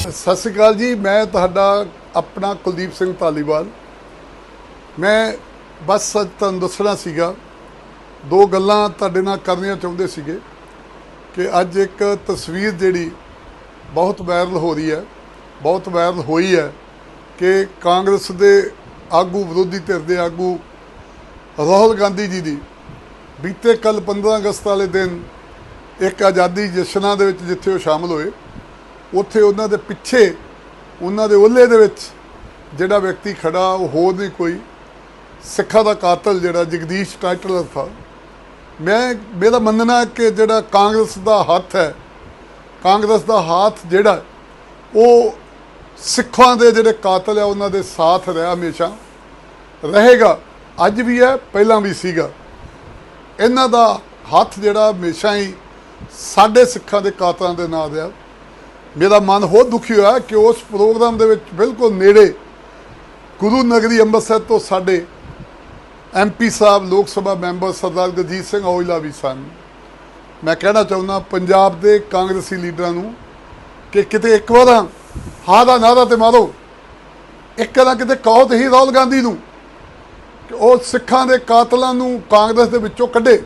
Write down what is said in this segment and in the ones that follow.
ਸਤਿ ਸ਼੍ਰੀ ਅਕਾਲ ਜੀ, ਮੈਂ ਤੁਹਾਡਾ ਆਪਣਾ ਕੁਲਦੀਪ ਸਿੰਘ ਧਾਲੀਵਾਲ। ਮੈਂ ਬਸ ਅੱਜ ਤੁਹਾਨੂੰ ਦੱਸਣਾ ਸੀਗਾ, ਦੋ ਗੱਲਾਂ ਤੁਹਾਡੇ ਨਾਲ ਕਰਨੀਆਂ ਚਾਹੁੰਦੇ ਸੀਗੇ ਕਿ ਅੱਜ ਇੱਕ ਤਸਵੀਰ ਜਿਹੜੀ ਬਹੁਤ ਵਾਇਰਲ ਹੋ ਰਹੀ ਹੈ, ਬਹੁਤ ਵਾਇਰਲ ਹੋਈ ਹੈ ਕਿ ਕਾਂਗਰਸ ਦੇ ਆਗੂ ਵਿਰੋਧੀ ਧਿਰ ਦੇ ਆਗੂ ਰਾਹੁਲ ਗਾਂਧੀ ਜੀ ਦੀ ਬੀਤੇ ਕੱਲ 15 ਅਗਸਤ ਵਾਲੇ ਦਿਨ ਇੱਕ ਆਜ਼ਾਦੀ ਜਸ਼ਨਾਂ ਦੇ ਵਿੱਚ ਜਿੱਥੇ ਉਹ ਸ਼ਾਮਲ ਹੋਏ ਉੱਥੇ ਉਹਨਾਂ ਦੇ ਪਿੱਛੇ, ਉਹਨਾਂ ਦੇ ਓਲੇ ਦੇ ਵਿੱਚ ਜਿਹੜਾ ਵਿਅਕਤੀ ਖੜਾ, ਉਹ ਹੋਰ ਨਹੀਂ ਕੋਈ। ਸਿੱਖਾਂ ਦਾ ਕਾਤਲ ਜਿਹੜਾ, ਜਗਦੀਸ਼ ਟਾਈਟਲਰ ਥਾ ਮੈਂ, ਮੇਰਾ ਮੰਨਣਾ ਕਿ ਜਿਹੜਾ ਕਾਂਗਰਸ ਦਾ ਹੱਥ ਹੈ, ਕਾਂਗਰਸ ਦਾ ਹੱਥ ਜਿਹੜਾ, ਉਹ ਸਿੱਖਾਂ ਦੇ ਜਿਹੜੇ ਕਾਤਲ ਹੈ, ਉਹਨਾਂ ਦੇ ਸਾਥ ਰਿਹਾ ਹਮੇਸ਼ਾ। ਰਹੇਗਾ। ਅੱਜ ਵੀ ਹੈ, ਪਹਿਲਾਂ ਵੀ ਸੀਗਾ। ਇਹਨਾਂ ਦਾ ਹੱਥ ਜਿਹੜਾ ਹਮੇਸ਼ਾ ਹੀ ਸਾਡੇ ਸਿੱਖਾਂ ਦੇ ਕਾਤਲਾਂ ਦੇ ਨਾਲ ਰਿਹਾ। ਮੇਰਾ ਮਨ ਹੋਰ ਦੁਖੀ ਹੋਇਆ ਕਿ ਉਸ ਪ੍ਰੋਗਰਾਮ ਦੇ ਵਿੱਚ ਬਿਲਕੁਲ ਨੇੜੇ ਗੁਰੂ ਨਗਰੀ ਅੰਮ੍ਰਿਤਸਰ ਤੋਂ ਸਾਡੇ ਐਮਪੀ ਸਾਹਿਬ, ਲੋਕ ਸਭਾ ਮੈਂਬਰ ਸਰਦਾਰ ਗਜੀਤ ਸਿੰਘ ਔਜਲਾ ਵੀ ਸਨ। ਮੈਂ ਕਹਿਣਾ ਚਾਹੁੰਦਾ ਪੰਜਾਬ ਦੇ ਕਾਂਗਰਸੀ ਲੀਡਰਾਂ ਨੂੰ ਕਿ ਕਿਤੇ ਇੱਕ ਵਾਰ ਹਾਂ ਦਾ ਨਾਰਾ ਤੇ ਮਾਰੋ। ਇੱਕ ਨਾ ਕਿਤੇ ਕਹੋ ਤੇ ਹੀ ਰਾਹੁਲ ਗਾਂਧੀ ਨੂੰ ਕਿ ਉਹ ਸਿੱਖਾਂ ਦੇ ਕਾਤਲਾਂ ਨੂੰ ਕਾਂਗਰਸ ਦੇ ਵਿੱਚੋਂ ਕੱਢੇ।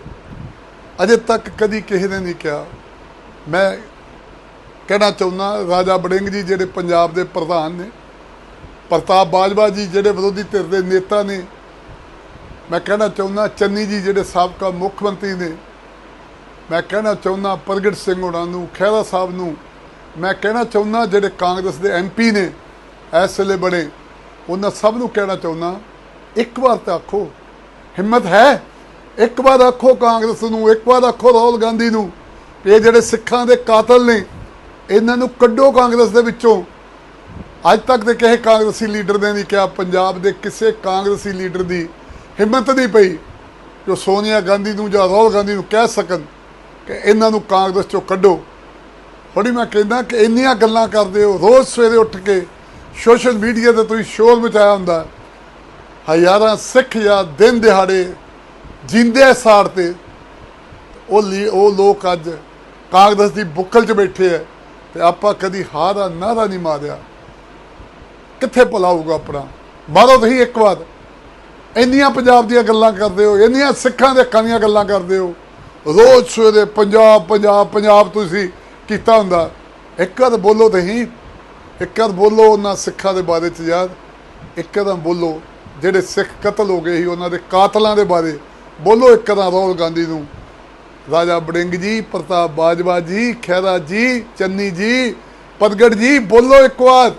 ਅਜੇ ਤੱਕ ਕਦੀ ਕਿਸੇ ਨੇ ਨਹੀਂ ਕਿਹਾ। ਮੈਂ ਕਹਿਣਾ ਚਾਹੁੰਦਾ ਰਾਜਾ ਬੜਿੰਗ ਜੀ ਜਿਹੜੇ ਪੰਜਾਬ ਦੇ ਪ੍ਰਧਾਨ ਨੇ, ਪ੍ਰਤਾਪ ਬਾਜਵਾ ਜੀ ਜਿਹੜੇ ਵਿਰੋਧੀ ਧਿਰ ਦੇ ਨੇਤਾ ਨੇ, ਮੈਂ ਕਹਿਣਾ ਚਾਹੁੰਦਾ ਚੰਨੀ ਜੀ ਜਿਹੜੇ ਸਾਬਕਾ ਮੁੱਖ ਮੰਤਰੀ ਨੇ, ਮੈਂ ਕਹਿਣਾ ਚਾਹੁੰਦਾ ਪ੍ਰਗਟ ਸਿੰਘ ਹੋਣਾ ਨੂੰ, ਖਹਿਰਾ ਸਾਹਿਬ ਨੂੰ, ਮੈਂ ਕਹਿਣਾ ਚਾਹੁੰਦਾ ਜਿਹੜੇ ਕਾਂਗਰਸ ਦੇ ਐਮਪੀ ਨੇ, ਇਸ ਵੇਲੇ ਬਣੇ, ਉਹਨਾਂ ਸਭ ਨੂੰ ਕਹਿਣਾ ਚਾਹੁੰਦਾ ਇੱਕ ਵਾਰ ਤਾਂ ਆਖੋ, ਹਿੰਮਤ ਹੈ? ਇੱਕ ਵਾਰ ਆਖੋ ਕਾਂਗਰਸ ਨੂੰ, ਇੱਕ ਵਾਰ ਆਖੋ ਰਾਹੁਲ ਗਾਂਧੀ ਨੂੰ ਇਹ ਜਿਹੜੇ ਸਿੱਖਾਂ ਦੇ ਕਾਤਲ ਨੇ ਇਹਨਾਂ ਨੂੰ ਕੱਢੋ ਕਾਂਗਰਸ ਦੇ ਵਿੱਚੋਂ। ਅੱਜ ਤੱਕ ਦੇ ਕਿਸੇ ਕਾਂਗਰਸੀ ਲੀਡਰ ਨੇ ਨਹੀਂ ਕਿਹਾ, ਪੰਜਾਬ ਦੇ ਕਿਸੇ ਕਾਂਗਰਸੀ ਲੀਡਰ ਦੀ ਹਿੰਮਤ ਨਹੀਂ ਪਈ ਜੋ ਸੋਨੀਆ ਗਾਂਧੀ ਨੂੰ ਜਾਂ ਰਾਹੁਲ ਗਾਂਧੀ ਨੂੰ ਕਹਿ ਸਕਣ ਕਿ ਇਹਨਾਂ ਨੂੰ ਕਾਂਗਰਸ ਚੋਂ ਕੱਢੋ। ਬੜੀ ਮੈਂ ਕਹਿੰਦਾ ਕਿ ਇੰਨੀਆਂ ਗੱਲਾਂ ਕਰਦੇ ਹੋ, ਰੋਜ਼ ਸਵੇਰੇ ਉੱਠ ਕੇ ਸੋਸ਼ਲ ਮੀਡੀਆ ਤੇ ਤੁਸੀਂ ਸ਼ੋਰ ਮਚਾਇਆ ਹੁੰਦਾ। ਹਜ਼ਾਰਾਂ ਸਿੱਖ ਜਾਂ ਦਿਨ ਦਿਹਾੜੇ ਜਿੰਦੇ ਸਾੜ ਤੇ। ਉਹ ਲੀ- ਉਹ ਲੋਕ ਅੱਜ ਕਾਂਗਰਸ ਦੀ ਬੁੱਕਲ 'ਚ ਬੈਠੇ ਐ ਤੇ ਆਪਾਂ ਕਦੀ ਹਾਰ ਦਾ ਨਾਰਾ ਨਹੀਂ ਮਾਰਿਆ। ਕਿੱਥੇ ਭੁਲਾਊਗਾ ਆਪਣਾ? ਮਾਰੋ ਤੁਸੀਂ ਇੱਕ ਵਾਰ। ਇੰਨੀਆਂ ਪੰਜਾਬ ਦੀਆਂ ਗੱਲਾਂ ਕਰਦੇ ਹੋ, ਇੰਨੀਆਂ ਸਿੱਖਾਂ ਦੇ ਹੱਕਾਂ ਦੀਆਂ ਗੱਲਾਂ ਕਰਦੇ ਹੋ। ਰੋਜ਼ ਸਵੇਰੇ ਪੰਜਾਬ ਪੰਜਾਬ ਪੰਜਾਬ ਤੁਸੀਂ ਕੀਤਾ ਹੁੰਦਾ। ਇੱਕ ਵਾਰ ਬੋਲੋ ਤੁਸੀਂ। ਇੱਕ ਵਾਰ ਬੋਲੋ ਉਹਨਾਂ ਸਿੱਖਾਂ ਦੇ ਬਾਰੇ ਚ ਯਾਰ। ਇੱਕ ਵਾਰ ਬੋਲੋ। ਜਿਹੜੇ ਸਿੱਖ ਕਤਲ ਹੋ ਗਏ ਸੀ, ਉਹਨਾਂ ਦੇ ਕਾਤਲਾਂ ਦੇ ਬਾਰੇ। ਬੋਲੋ ਇੱਕ ਵਾਰ ਰਾਹੁਲ ਗਾਂਧੀ ਨੂੰ। ਰਾਜਾ ਬੜਿੰਗ ਜੀ, ਪ੍ਰਤਾਪ ਬਾਜਵਾ ਜੀ, ਖਹਿਰਾ ਜੀ, ਚੰਨੀ ਜੀ ਪਦਗੜ ਜੀ, ਬੋਲੋ ਇੱਕ ਵਾਰ।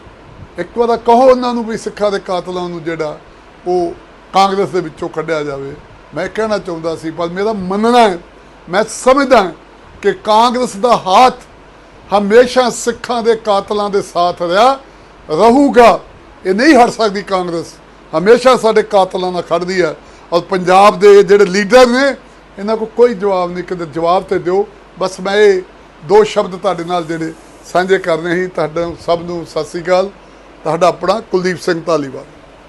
ਇੱਕ ਵਾਰ ਕਹੋ ਉਹਨਾਂ ਨੂੰ ਵੀ ਸਿੱਖਾਂ ਦੇ ਕਾਤਲਾਂ ਨੂੰ ਜਿਹੜਾ ਉਹ ਕਾਂਗਰਸ ਦੇ ਵਿੱਚੋਂ ਕੱਢਿਆ ਜਾਵੇ। ਮੈਂ ਕਹਿਣਾ ਚਾਹੁੰਦਾ ਸੀ, ਪਰ ਮੇਰਾ ਮੰਨਣਾ ਹੈ, ਮੈਂ ਸਮਝਦਾ ਕਿ ਕਾਂਗਰਸ ਦਾ ਹੱਥ ਹਮੇਸ਼ਾ ਸਿੱਖਾਂ ਦੇ ਕਾਤਲਾਂ ਦੇ ਸਾਥ ਰਿਹਾ, ਰਹੂਗਾ। ਇਹ ਨਹੀਂ ਹਟ ਸਕਦੀ ਕਾਂਗਰਸ। ਹਮੇਸ਼ਾ ਸਾਡੇ ਕਾਤਲਾਂ ਨਾਲ ਖੜਦੀ ਹੈ। ਔਰ ਪੰਜਾਬ ਦੇ ਜਿਹੜੇ ਲੀਡਰ ਨੇ ਇਹਨਾਂ ਕੋਲ ਕੋਈ ਜਵਾਬ ਨਹੀਂ, ਕਿਤੇ ਜਵਾਬ ਤੇ ਦਿਓ। ਬਸ ਮੈਂ ਇਹ ਦੋ ਸ਼ਬਦ ਤੁਹਾਡੇ ਨਾਲ ਜਿਹੜੇ ਸਾਂਝੇ ਕਰਨੇ ਸੀ। ਤੁਹਾਡਾ ਸਭ ਨੂੰ ਸਤਿ ਸ੍ਰੀ ਅਕਾਲ। ਤੁਹਾਡਾ ਆਪਣਾ ਕੁਲਦੀਪ ਸਿੰਘ ਧਾਲੀਵਾਲ।